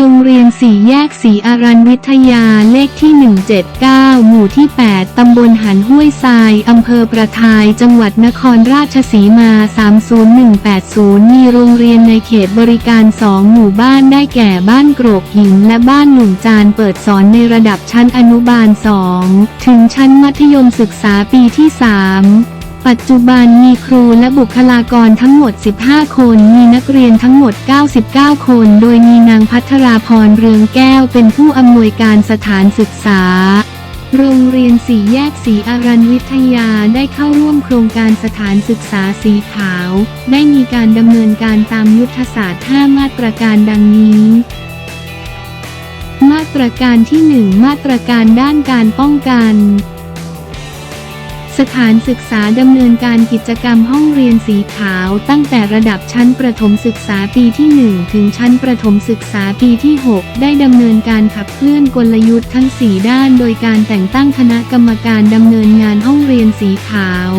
โรงเรียนสี่แยกสีอารันวิทยาเลขที่ 179 หมู่ที่ 8 ตำบลหันห้วยทราย อำเภอประทาย จังหวัดนครราชสีมา 30180 มีโรงเรียนในเขตบริการ 2 หมู่บ้านได้แก่บ้านโกรกหินและบ้านหนุ่มจานเปิดสอนในระดับชั้นอนุบาล 2 ถึงชั้นมัธยมศึกษาปีที่ 3 ปัจจุบันมีครูและบุคลากรทั้งหมด 15 คน มีนักเรียนทั้งหมด 99 คน โดยมีนางพัทราพรเรืองแก้วเป็นผู้อำนวยการสถานศึกษา โรงเรียนสีแยกสีอารันวิทยาได้เข้าร่วมโครงการสถานศึกษาสีขาว ได้มีการดำเนินการตามยุทธศาสตร์ 5 มาตรการดังนี้มาตรการที่ 1 มาตรการด้านการป้องกัน สถานศึกษาดำเนินการกิจกรรมห้องเรียนสีขาว ตั้งแต่ระดับชั้นประถมศึกษาปีที่ 1 ถึงชั้นประถมศึกษาปีที่ 6 ได้ดำเนินการขับเคลื่อนกลยุทธ์ทั้ง 4 ด้าน โดยการแต่งตั้งคณะกรรมการดำเนินงานห้องเรียนสีขาว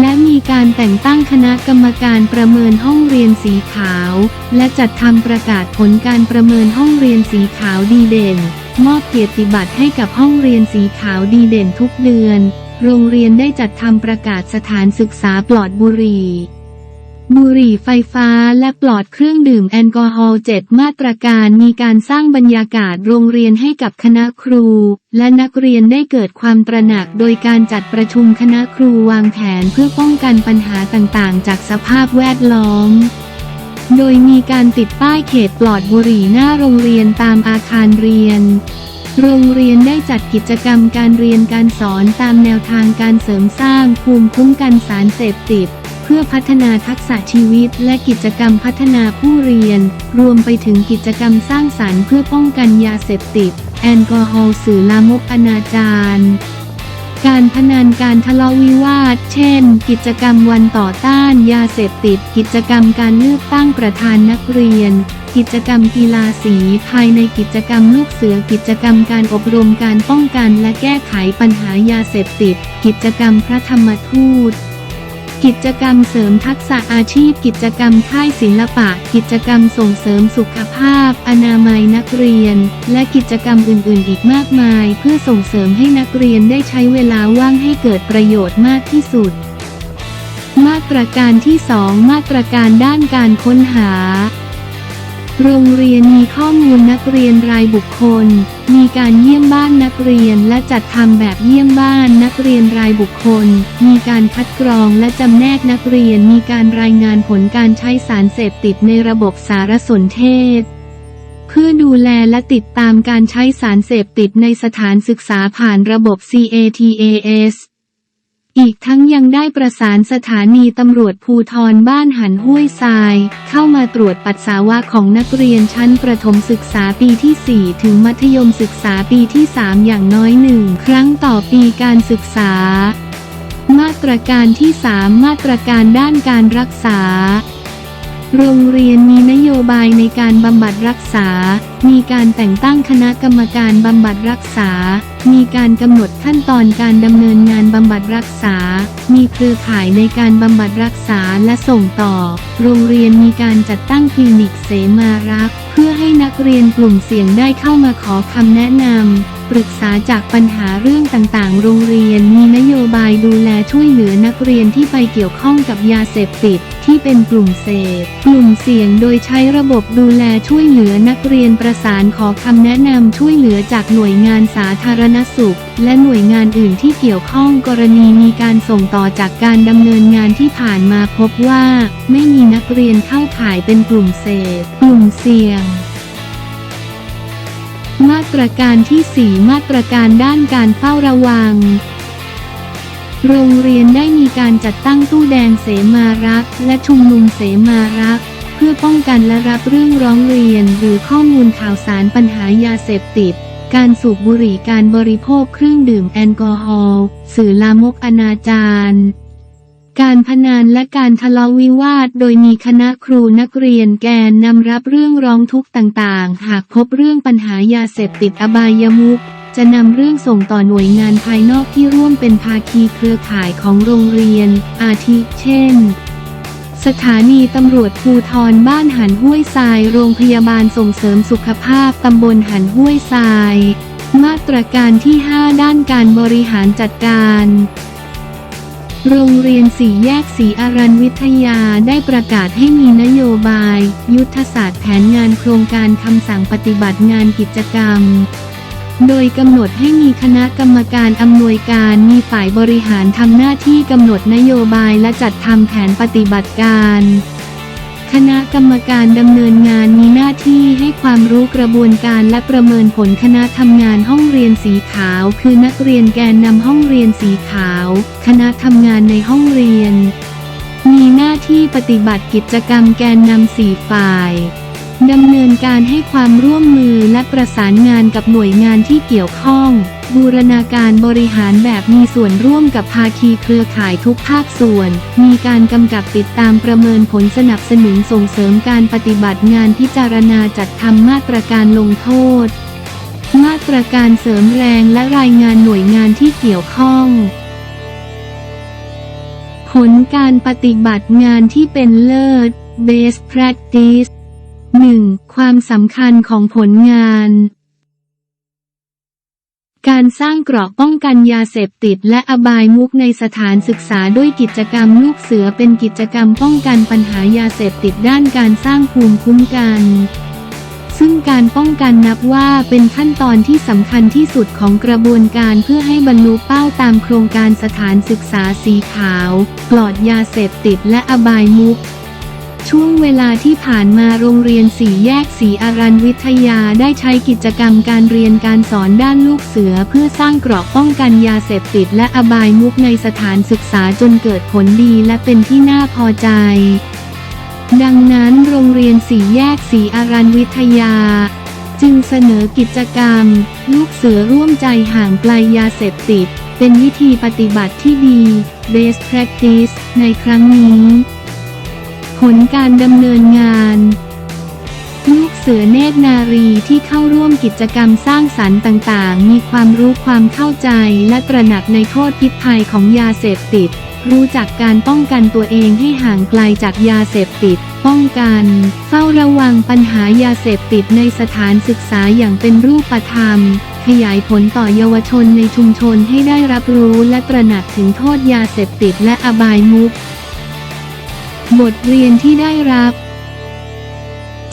และมีการแต่งตั้งคณะกรรมการประเมินห้องเรียนสีขาว และจัดทำประกาศผลการประเมินห้องเรียนสีขาวดีเด่น มอบเกียรติบัตรให้กับห้องเรียนสีขาวดีเด่นทุกเดือน โรงเรียนได้จัดทำประกาศสถานศึกษาปลอดบุหรี่ บุหรี่ไฟฟ้าและปลอดเครื่องดื่มแอลกอฮอล์7มาตรการมีการสร้างบรรยากาศโรงเรียนให้กับคณะครู และนักเรียนได้เกิดความตระหนักโดยการจัดประชุมคณะครูวางแผนเพื่อป้องกันปัญหาต่างๆ จากสภาพแวดล้อมโดยมีการติดป้ายเขตปลอดบุหรี่หน้าโรงเรียนตามอาคารเรียน โรงเรียนได้จัดกิจกรรมการเรียนการสอนตามแนวทางการเสริมสร้างภูมิคุ้มกันสารเสพติด เพื่อพัฒนาทักษะชีวิตและกิจกรรมพัฒนาผู้เรียน รวมไปถึงกิจกรรมสร้างสรรค์เพื่อป้องกันยาเสพติด แอลกอฮอล์สื่อลามกอนาจารการพนันการทะเลาะวิวาท เช่น กิจกรรมวันต่อต้านยาเสพติด กิจกรรมการเลือกตั้งประธานนักเรียน กิจกรรมกีฬาสี ภายในกิจกรรมลูกเสือกิจกรรมการอบรมการป้องกันและแก้ไขปัญหายาเสพติด กิจกรรมพระธรรมทูต กิจกรรมเสริมทักษะอาชีพ กิจกรรมค่ายศิลปะ กิจกรรมส่งเสริมสุขภาพ อนามัยนักเรียน และกิจกรรมอื่น ๆ อีกมากมาย เพื่อส่งเสริมให้นักเรียนได้ใช้เวลาว่างให้เกิดประโยชน์มากที่สุด มาตรการที่ 2 มาตรการด้านการค้นหา โรงเรียนมีข้อมูลนักเรียนรายบุคคล มีการเยี่ยมบ้านนักเรียนและจัดทำแบบเยี่ยมบ้านนักเรียนรายบุคคล มีการคัดกรองและจำแนกนักเรียน มีการรายงานผลการใช้สารเสพติดในระบบสารสนเทศ เพื่อดูแลและติดตามการใช้สารเสพติดในสถานศึกษาผ่านระบบ CATAS อีกทั้งยังได้ประสานสถานีตำรวจภูทรบ้านหันห้วยทราย เข้ามาตรวจปัสสาวะของนักเรียนชั้นประถมศึกษาปีที่ 4 ถึงมัธยมศึกษาปีที่ 3 อย่างน้อยหนึ่งครั้งต่อปีการศึกษา มาตรการที่ 3 มาตรการด้านการรักษา โรงเรียนมีนโยบายในการบำบัดรักษา มีการแต่งตั้งคณะกรรมการบำบัดรักษา มีการกำหนดขั้นตอนการดำเนินงานบำบัดรักษา มีเครือข่ายในการบำบัดรักษาและส่งต่อ โรงเรียนมีการจัดตั้งคลินิกเสมารัก เพื่อให้นักเรียนกลุ่มเสี่ยงได้เข้ามาขอคำแนะนำ ปรึกษาจากปัญหาเรื่องต่างๆ โรงเรียนมีนโยบายดูแลช่วยเหลือนักเรียนที่ไปเกี่ยวข้องกับยาเสพติดที่เป็นกลุ่มเสพกลุ่มเสี่ยงโดยใช้ระบบดูแลช่วยเหลือนักเรียนประสานขอคำแนะนำช่วยเหลือจากหน่วยงานสาธารณสุข และหน่วยงานอื่นที่เกี่ยวข้องกรณีมีการส่งต่อจากการดำเนินงานที่ผ่านมาพบว่า ไม่มีนักเรียนเข้าข่ายเป็นกลุ่มเสพกลุ่มเสี่ยง มาตรการที่ 4 มาตรการด้านการเฝ้าระวัง โรงเรียนได้มีการจัดตั้งตู้แดงเสมารักและชุมนุมเสมารักเพื่อป้องกันและรับเรื่องร้องเรียนหรือข้อมูลข่าวสารปัญหายาเสพติด การสูบบุหรี่การบริโภคเครื่องดื่มแอลกอฮอล์สื่อลามกอนาจาร การพนันและการทะเลาะวิวาท โดยมีคณะครูนักเรียนแกนนำรับเรื่องร้องทุกข์ต่างๆ หากพบเรื่องปัญหายาเสพติดอบายมุขจะนำเรื่องส่งต่อหน่วยงานภายนอกที่ร่วมเป็นภาคีเครือข่ายของโรงเรียน อาทิเช่น สถานีตำรวจภูทรบ้านหันห้วยทราย โรงพยาบาลส่งเสริมสุขภาพตำบลหันห้วยทราย มาตรการที่ 5 ด้านการบริหารจัดการ โรงเรียนสีแยกสีอารันวิทยาได้ประกาศให้มีนโยบาย ยุทธศาสตร์แผนงานโครงการคำสั่งปฏิบัติงานกิจกรรม โดยกำหนดให้มีคณะกรรมการอำนวยการมีฝ่ายบริหารทำหน้าที่กำหนดนโยบายและจัดทำแผนปฏิบัติการ กรรมการดำเนินงานมีหน้าที่ให้ความรู้กระบวนการและประเมินผลคณะทำงานห้องเรียนสีขาว คือนักเรียนแกนนำห้องเรียนสีขาว คณะทำงานในห้องเรียน มีหน้าที่ปฏิบัติกิจกรรมแกนนำสีฝ่าย ดำเนินการให้ความร่วมมือและประสานงานกับหน่วยงานที่เกี่ยวข้อง บูรณาการบริหารแบบมีส่วนร่วมกับภาคีเครือข่ายทุกภาคส่วน มีการกำกับติดตามประเมินผลสนับสนุนส่งเสริมการปฏิบัติงานพิจารณาจัดทำมาตรการลงโทษ มาตรการเสริมแรงและรายงานหน่วยงานที่เกี่ยวข้อง ผลการปฏิบัติงานที่เป็นเลิศ Best Practice 1. ความสำคัญของผลงาน การสร้างเกราะป้องกันยาเสพติดและอบายมุกในสถานศึกษาด้วยกิจกรรมลูกเสือเป็นกิจกรรมป้องกันปัญหายาเสพติดด้านการสร้างภูมิคุ้มกัน ซึ่งการป้องกันนับว่าเป็นขั้นตอนที่สำคัญที่สุดของกระบวนการเพื่อให้บรรลุเป้าตามโครงการสถานศึกษาสีขาว ปลอดยาเสพติดและอบายมุก ช่วงเวลาที่ผ่านมาโรงเรียนสีแยกสีอารันวิทยาได้ใช้กิจกรรมการเรียนการสอนด้านลูกเสือเพื่อสร้างเกราะป้องกันยาเสพติดและอบายมุกในสถานศึกษาจนเกิดผลดีและเป็นที่น่าพอใจ ดังนั้นโรงเรียนสีแยกสีอารันวิทยา จึงเสนอกิจกรรม ลูกเสือร่วมใจห่างไกลยาเสพติด เป็นวิธีปฏิบัติที่ดี Best Practice ในครั้งนี้ ผลการดำเนินงาน ลูกเสือเนตรนารีที่เข้าร่วมกิจกรรมสร้างสรรค์ต่างๆ มีความรู้ความเข้าใจและตระหนักในโทษพิษภัยของยาเสพติด รู้จักการป้องกันตัวเองให้ห่างไกลจากยาเสพติด ป้องกัน เฝ้าระวังปัญหายาเสพติดในสถานศึกษาอย่างเป็นรูปธรรมขยายผลต่อเยาวชนในชุมชนให้ได้รับรู้และตระหนักถึงโทษยาเสพติดและอบายมุก บทเรียนที่ได้รับ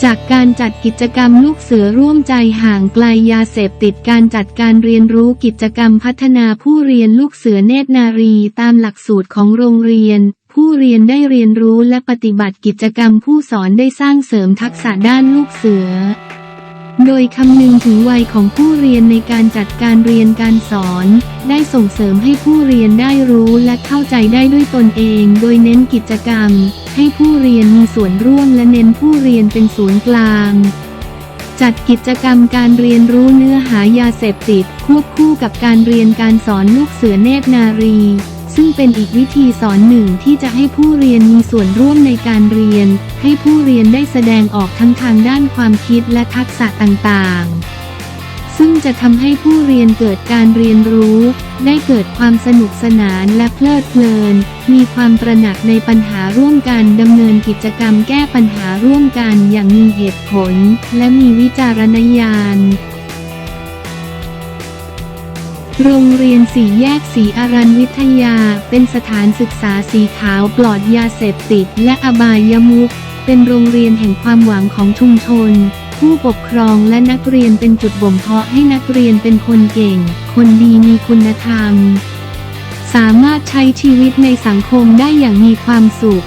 จากการจัดกิจกรรมลูกเสือร่วมใจห่างไกลยาเสพติดการจัดการเรียนรู้กิจกรรมพัฒนาผู้เรียนลูกเสือเนตรนารีตามหลักสูตรของโรงเรียน ผู้เรียนได้เรียนรู้และปฏิบัติกิจกรรมผู้สอนได้สร้างเสริมทักษะด้านลูกเสือ โดยคำนึงถึงวัยของผู้เรียนในการจัดการเรียนการสอน ได้ส่งเสริมให้ผู้เรียนได้รู้และเข้าใจได้ด้วยตนเอง โดยเน้นกิจกรรม ให้ผู้เรียนมีส่วนร่วมและเน้นผู้เรียนเป็นศูนย์กลาง จัดกิจกรรมการเรียนรู้เนื้อหายาเสพติด ควบคู่กับการเรียนการสอนลูกเสือเนตรนารี ซึ่งเป็นอีกวิธีสอนหนึ่งที่จะให้ผู้เรียนมีส่วนร่วมในการเรียน ให้ผู้เรียนได้แสดงออกทั้งทางด้านความคิดและทักษะต่างๆ ซึ่งจะทำให้ผู้เรียนเกิดการเรียนรู้ ได้เกิดความสนุกสนานและเพลิดเพลิน มีความตระหนักในปัญหาร่วมกันดำเนินกิจกรรมแก้ปัญหาร่วมกันอย่างมีเหตุผล และมีวิจารณญาณ โรงเรียนสีแยกสีอารันวิทยา เป็นสถานศึกษาสีขาวปลอดยาเสพติดและอบายมุกเป็นโรงเรียนแห่งความหวังของชุมชน ผู้ปกครองและนักเรียนเป็นจุดบ่มเพาะให้นักเรียนเป็นคนเก่ง คนดีมีคุณธรรม สามารถใช้ชีวิตในสังคมได้อย่างมีความสุข